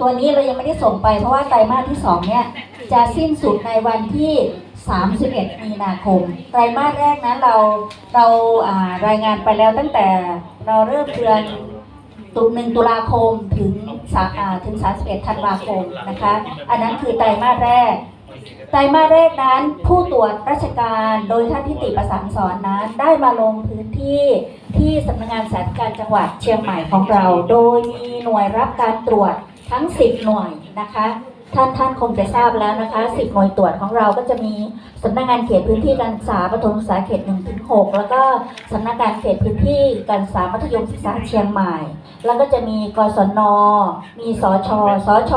ตัวนี้เรายังไม่ได้ส่งไปเพราะว่าไตรมาสที่ 2 เนี่ย จะสิ้นสุดในวันที่ 31 มีนาคม ไตรมาสแรกนั้นเราเราารายงานไปแล้วตั้งแต่เราเริ่มเดือนตุลหนึ่งตุลาคมถึงสาถึง 31 ธันวาคมนะคะ อันนั้นคือไตรมาสแรก ไตรมาสแรกนั้นผู้ตรวจราชการโดยท่านทิติประสานสอนนั้นได้มาลงพื้นที่ที่สำนักงานสาธารณจังหวัดเชียงใหม่ของเรา โดยมีหน่วยรับการตรวจ ทั้ง 10 หน่วยนะคะ ท่านท่านคงจะทราบแล้วนะคะ 10 หน่วยตรวจของเราก็จะมีสำนักงานเขตพื้นที่การศึกษาปฐมศึกษาเขต1ถึง6แล้วก็สำนักงานเขตพื้นที่การศึกษามัธยมศึกษาเชียงใหม่ แล้วก็จะมีกศน มีสชสช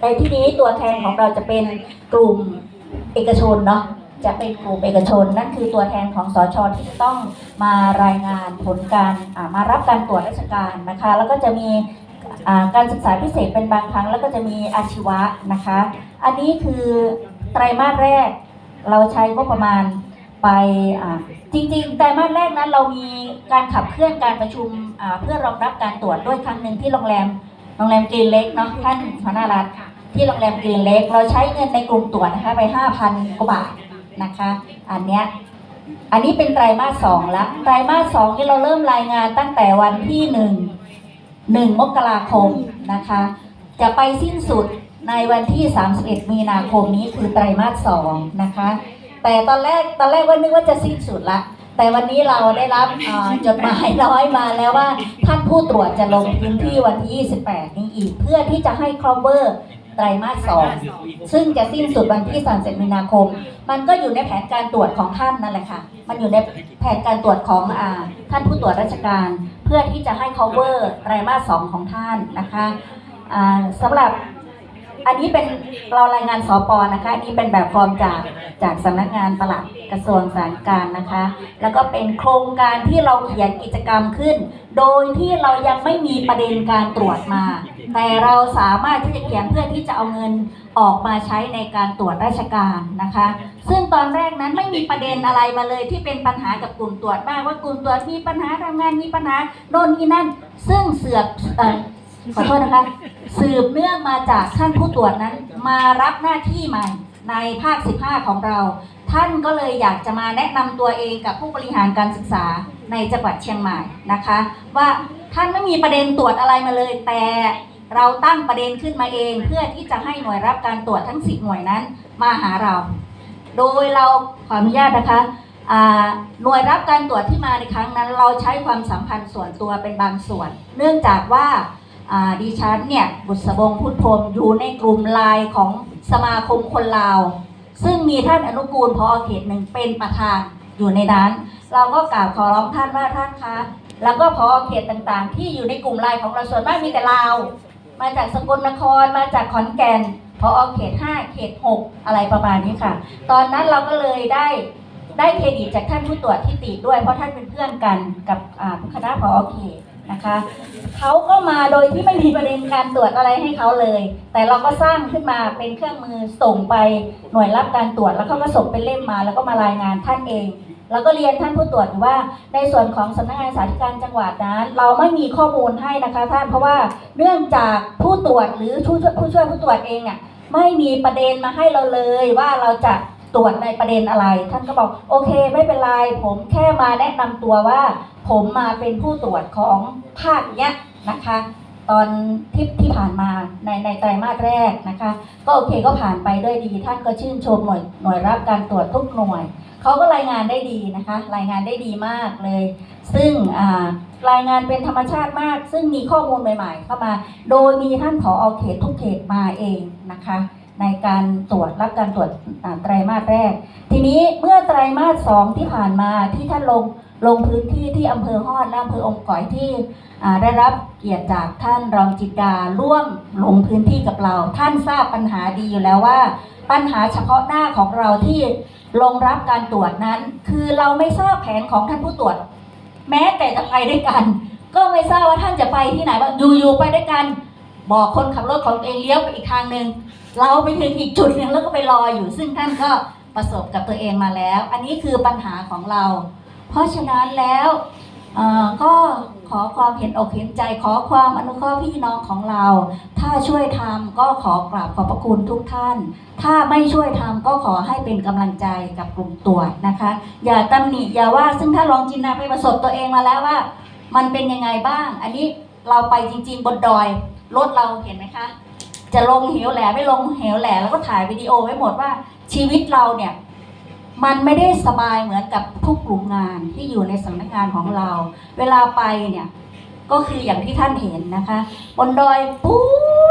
ในที่นี้ตัวแทนของเราจะเป็นกลุ่มเอกชนเนาะจะเป็นกลุ่มเอกชน นั่นคือตัวแทนของสชที่ต้องมารายงานผลการมารับการตรวจราชการนะคะ แล้วก็จะมี การศึกษาพิเศษเป็นบางครั้งแล้วก็จะมีอาชีวะนะคะ อันนี้คือไตรมาสแรก เราใช้งบประมาณไปจริงๆไตรมาสแรกนั้นเรามีการขับเคลื่อนการประชุมเพื่อรองรับการตรวจด้วยครั้งหนึ่งที่โรงแรมโรงแรมกรีนเล็กเนาะท่านหัวหน้ารัฐที่โรงแรมกรีนเล็ก เราใช้เงินในกลุ่มตรวจนะคะไป 5,000กว่าบาทนะคะ อันเนี้ยอันนี้เป็นไตรมาสสองแล้วไตรมาสสองที่เราเริ่มรายงานตั้งแต่วันที่หนึ่ง หนึ่งมกราคมนะคะ จะไปสิ้นสุดในวันที่ 31 มีนาคมนี้คือไตรมาสสองนะคะ แต่ตอนแรกตอนแรกว่านึกว่าจะสิ้นสุดละแต่วันนี้เราได้รับจดหมายน้อยมาแล้วว่าท่านผู้ตรวจจะลงพื้นที่วันที่ 28 นี้อีก เพื่อที่จะให้ cover ไตรมาสสองซึ่งจะสิ้นสุดวันที่ 30 มีนาคม มันก็อยู่ในแผนการตรวจของท่านนั่นแหละค่ะ มันอยู่ในแผนการตรวจของอท่านผู้ตรวจราชการ เพื่อที่จะให้ cover ไตรมาสสองของท่านนะคะอ่าสำหรับอันนี้เป็นเรารายงานสปนะคะนนี้เป็นแบบฟอร์มจากจากสำนักงานปลัดกระทรวงสาธารณการนะคะ แล้วก็เป็นโครงการที่เราเขียนกิจกรรมขึ้น โดยที่เรายังไม่มีประเด็นการตรวจมา แต่เราสามารถที่จะเขียนเพื่อที่จะเอาเงินออกมาใช้ในการตรวจราชการนะคะ ซึ่งตอนแรกนั้นไม่มีประเด็นอะไรมาเลยที่เป็นปัญหากับกลุ่มตรวจบ้างว่ากลุ่มตรวจมีปัญหาทำงานมีปัญหาโน่นนี่นั่น ซึ่งเสือกเอ่อขอโทษนะคะสืบเนื่องมาจากท่านผู้ตรวจนั้นมารับหน้าที่ใหม่ในภาค 15 ของเรา ท่านก็เลยอยากจะมาแนะนำตัวเองกับผู้บริหารการศึกษาในจังหวัดเชียงใหม่นะคะ ว่าท่านไม่มีประเด็นตรวจอะไรมาเลยแต่ เราตั้งประเด็นขึ้นมาเอง เพื่อที่จะให้หน่วยรับการตรวจทั้ง 10 หน่วยนั้นมาหาเรา โดยเราขออนุญาตนะคะหน่วยรับการตรวจที่มาในครั้งนั้น เราใช้ความสัมพันธ์ส่วนตัวเป็นบางส่วน เนื่องจากว่าดิฉันเนี่ยบุษบงพุทธพรมอยู่ในกลุ่มไลน์ของสมาคมคนลาว ซึ่งมีท่านอนุกูลพอเขตหนึ่งเป็นประธานอยู่ในนั้น เราก็กราบขอร้องท่านว่าท่านคะแล้วก็พอเขตต่างๆ ที่อยู่ในกลุ่มไลน์ของเราส่วนมากมีแต่ลาว มาจากสกลนคร มาจากขอนแก่นพอเขต 5 เขต 6 อะไรประมาณนี้ค่ะ ตอนนั้นเราก็เลยได้ได้เครดิตจากท่านผู้ตรวจที่ติด้วย เพราะท่านเป็นเพื่อนกันกับอ่าคณะพอเขตนะคะเขาก็มาโดยที่ไม่มีประเด็นการตรวจอะไรให้เขาเลย แต่เราก็สร้างขึ้นมาเป็นเครื่องมือส่งไปหน่วยรับการตรวจแล้วเขาก็ส่งเป็นเล่มมา แล้วก็มารายงานท่านเอง แล้วก็เรียนท่านผู้ตรวจอยู่ว่า ในส่วนของสำนักงานสาธารณจังหวัดนั้น เราไม่มีข้อมูลให้นะคะท่านเพราะว่าเนื่องจากผู้ตรวจหรือผู้ช่วยผู้ช่วยผู้ตรวจเองเนี่ยไม่มีประเด็นมาให้เราเลยว่าเราจะตรวจในประเด็นอะไร ท่านก็บอกโอเคไม่เป็นไร ผมแค่มาแนะนำตัวว่า ผมมาเป็นผู้ตรวจของภาคเนี้ยนะคะ ตอนที่ที่ผ่านมาในในไตรมาสแรกนะคะ ก็โอเคก็ผ่านไปด้วยดี ท่านก็ชื่นชมหน่วยหน่วยรับการตรวจทุกหน่วยเขาก็รายงานได้ดีนะคะ รายงานได้ดีมากเลย ซึ่งรายงานเป็นธรรมชาติมาก ซึ่งมีข้อมูลใหม่ ๆ เข้ามา โดยมีท่านผอเขตทุกเขตมาเองนะคะ ในการตรวจรับการตรวจไตรมาสแรก ทีนี้เมื่อไตรมาสสองที่ผ่านมาที่ท่านลง ลงพื้นที่ที่อำเภอฮอดและอำเภออมก๋อยที่ได้รับเกียรติจากท่านรองจิตดาร่วมลงพื้นที่กับเรา ท่านทราบปัญหาดีอยู่แล้วว่า ปัญหาเฉพาะหน้าของเราที่ลงรับการตรวจนั้น คือเราไม่ทราบแผนของท่านผู้ตรวจ แม้แต่จะไปด้วยกัน ก็ไม่ทราบว่าท่านจะไปที่ไหนบ้างอยู่ๆไปด้วยกัน บอกคนขับรถของตัวเองเลี้ยวไปอีกทางหนึ่งเราไปถึงอีกจุดหนึ่งแล้วก็ไปรออยู่ ซึ่งท่านก็ประสบกับตัวเองมาแล้ว อันนี้คือปัญหาของเรา เพราะฉะนั้นแล้วก็ขอความเห็นอกเห็นใจขอความอนุเคราะห์พี่น้องของเรา ถ้าช่วยทำก็ขอกราบขอบพระคุณทุกท่าน ถ้าไม่ช่วยทำก็ขอให้เป็นกำลังใจกับกลุ่มตรวจนะคะ อย่าตำหนิอย่าว่าซึ่งถ้าลองจินนาไปประสบตัวเองมาแล้วว่า มันเป็นยังไงบ้าง อันนี้เราไปจริง ๆ บนดอยรถเราเห็นไหมคะ จะลงเหวแหลไม่ลงเหวแหลแล้วก็ถ่ายวิดีโอไว้หมดว่าชีวิตเราเนี่ย มันไม่ได้สบายเหมือนกับทุกกลุ่มงานที่อยู่ในสำนักงานของเรา เวลาไปเนี่ยก็คืออย่างที่ท่านเห็นนะคะบนดอยปู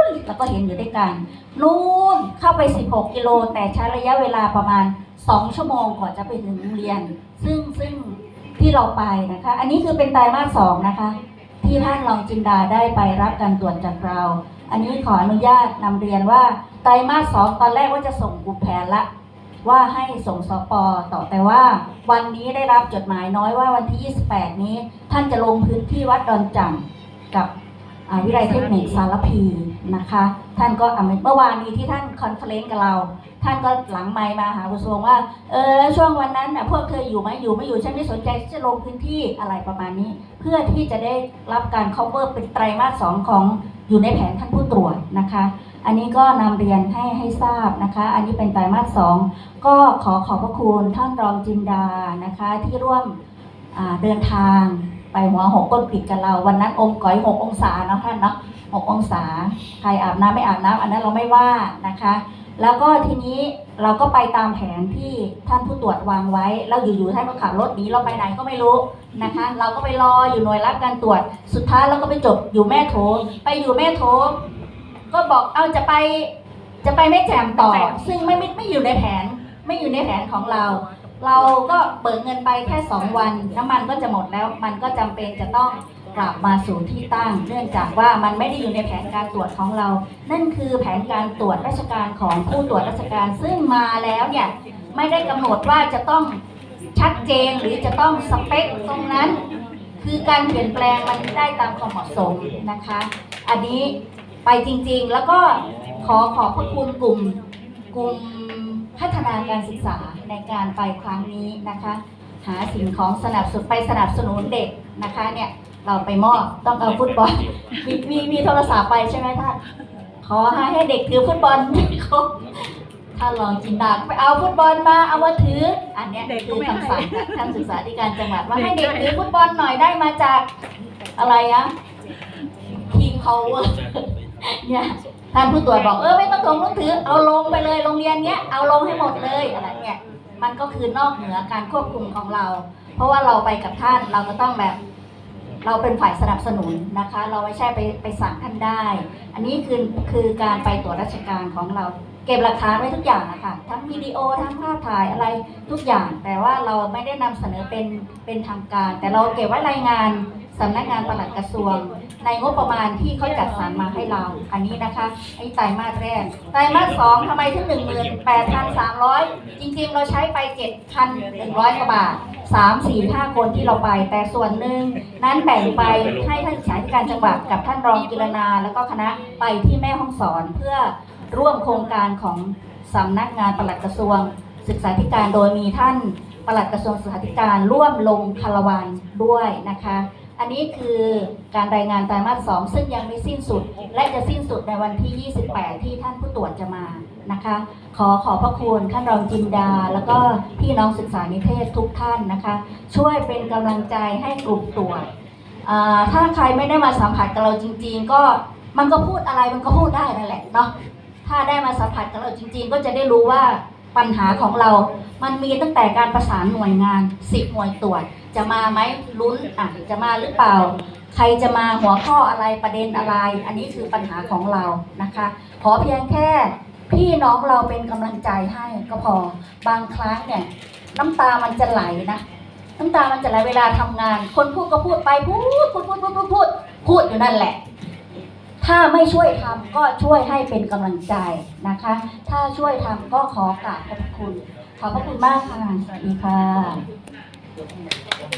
นแล้วก็เห็นอยู่ด้วยกัน นู่นเข้าไป 16 กิโล แต่ใช้ระยะเวลาประมาณ 2 ชั่วโมงกว่าจะไปถึงโรงเรียน ซึ่งซึ่งที่เราไปนะคะ อันนี้คือเป็นไตรมาสสองนะคะ ที่ท่านรองจินดาได้ไปรับการตรวจจากเรา อันนี้ขออนุญาตนำเรียนว่าไตรมาสสองตอนแรกว่าจะส่งกลุ่มแผนละ ว่าให้ส่งสปอต่อแต่ว่า วันนี้ได้รับจดหมายน้อยว่าวันที่ 28 นี้ ท่านจะลงพื้นที่วัดดอนจังกับ วิทยาลัยเทคนิคสารพีนะคะ ท่านก็เมื่อวานนี้ที่ท่านคอนเฟลเลนต์กับเรา ท่านก็หลังไมค์มาหากระทรวงว่าเออช่วงวันนั้นนะพวกเธออยู่ไหมอยู่ไม่อยู่ฉันไม่สนใจจะลงพื้นที่อะไรประมาณนี้ เพื่อที่จะได้รับการ cover เป็นไตรมาสสองของอยู่ในแผนท่านผู้ตรวจนะคะ อันนี้ก็นำเรียนให้ให้ทราบนะคะ อันนี้เป็นไตรมาสสองก็ขอขอบพระคุณท่านรองจินดานะคะที่ร่วมเดินทาง ไปหัวหกก้นปิดกับเรา วันนั้นองค์ก้อยหกองศาเนาะท่านเนาะหกองศา ใครอาบน้ำไม่อาบน้ำอันนั้นเราไม่ว่านะคะ แล้วก็ทีนี้เราก็ไปตามแผนที่ท่านผู้ตรวจวางไว้ แล้วอยู่ๆท่านก็ขับรถหนีเราไปไหนก็ไม่รู้นะคะ เราก็ไปรออยู่หน่วยรับการตรวจ สุดท้ายเราก็ไปจบอยู่แม่โถไปอยู่แม่โถก็บอกเอาจะไปจะไปแม่แจ่มต่อ ซึ่งไม่ไม่ไม่อยู่ในแผนไม่อยู่ในแผนของเรา เราก็เบิกเงินไปแค่ 2 วันน้ำมันก็จะหมดแล้ว มันก็จำเป็นจะต้องกลับมาสู่ที่ตั้ง เนื่องจากว่ามันไม่ได้อยู่ในแผนการตรวจของเรา นั่นคือแผนการตรวจราชการของผู้ตรวจราชการ ซึ่งมาแล้วเนี่ยไม่ได้กำหนดว่าจะต้องชัดเจนหรือจะต้องสเปคตรงนั้น คือการเปลี่ยนแปลงมันได้ตามความเหมาะสมนะคะ อันนี้ไปจริงๆแล้วก็ขอขอบพระคุณกลุ่มกลุ่ม พัฒนาการศึกษาในการไปครั้งนี้นะคะ หาสิ่งของสนับสนุนไปสนับสนุนเด็กนะคะเนี่ยเราไปมอบต้องเอาฟุตบอลมีมีมีโทรศัพท์ไปใช่ไหมท่านขอให้ให้เด็กถือฟุตบอลครบถ้าลองจินดาไปเอาฟุตบอลมาเอามาถือ อันเนี้ยเด็กก็คือไม่ให้คำสั่งจากท่านศึกษาธิการจังหวัดว่าให้เด็กถือฟุตบอลหน่อยได้มาจากอะไรอะทีมเขาเนี่ย ท่านผู้ตรวจบอกเออไม่ต้องถงต้องถือ เอาลงไปเลยโรงเรียนเนี้ยเอาลงให้หมดเลยอะไรเนี่ยมันก็คือนอกเหนือการควบคุมของเรา เพราะว่าเราไปกับท่านเราก็ต้องแบบ เราเป็นฝ่ายสนับสนุนนะคะ เราไม่ใช่ไปไปสั่งท่านได้ อันนี้คือคือการไปตรวจราชการของเรา เก็บหลักฐานไว้ทุกอย่างนะคะทั้งวิดีโอทั้งภาพถ่ายอะไรทุกอย่าง แต่ว่าเราไม่ได้นำเสนอเป็นเป็นทางการ แต่เราเก็บไว้รายงานสำนักงานปลัดกระทรวง ในงบประมาณที่เขาจัดสรรมาให้เรา อันนี้นะคะไอ้ไตรมาสแรกไตรมาสสองทำไมถึงหนึ่งหมื่นแปดพันสามร้อยจริงๆ เราใช้ไปเจ็ดพันหนึ่งร้อยกว่าบาทสามสี่ห้าคนที่เราไป แต่ส่วนหนึ่งนั้นแบ่งไปให้ท่านศึกษาธิการจังหวัดกับท่านรองกิรนา แล้วก็คณะไปที่แม่ห้องสอนเพื่อร่วมโครงการของสำนักงานปลัดกระทรวง ศึกษาธิการโดยมีท่านปลัดกระทรวงศึกษาธิการร่วมลงคารวันด้วยนะคะ อันนี้คือการรายงานไตรมาสสองซึ่งยังไม่สิ้นสุด และจะสิ้นสุดในวันที่ 28 ที่ท่านผู้ตรวจจะมานะคะ ขอขอบพระคุณท่านรองจินดา แล้วก็พี่น้องศึกษานิเทศทุกท่านนะคะ ช่วยเป็นกำลังใจให้กลุ่มตรวจถ้าใครไม่ได้มาสัมผัสกับเราจริง ๆ ก็มันก็พูดอะไรมันก็พูดได้นั่นแหละเนาะถ้าได้มาสัมผัสกับเราจริง ๆ ก็จะได้รู้ว่า ปัญหาของเรา มันมีตั้งแต่การประสานหน่วยงานสิบหน่วยตรวจ จะมาไหมลุ้นอะจะมาหรือเปล่า ใครจะมาหัวข้ออะไรประเด็นอะไร อันนี้คือปัญหาของเรานะคะ ขอเพียงแค่พี่น้องเราเป็นกำลังใจให้ก็พอ บางครั้งเนี่ยน้ำตามันจะไหลนะน้ำตามันจะไหลเวลาทำงาน คนพูดก็พูดไปพูดพูดพูดพูดพูดพูดพูดอยู่นั่นแหละ ถ้าไม่ช่วยทำก็ช่วยให้เป็นกำลังใจนะคะ ถ้าช่วยทำก็ขอกราบขอบพระคุณ ขอบพระคุณมากค่ะสวัสดีค่ะ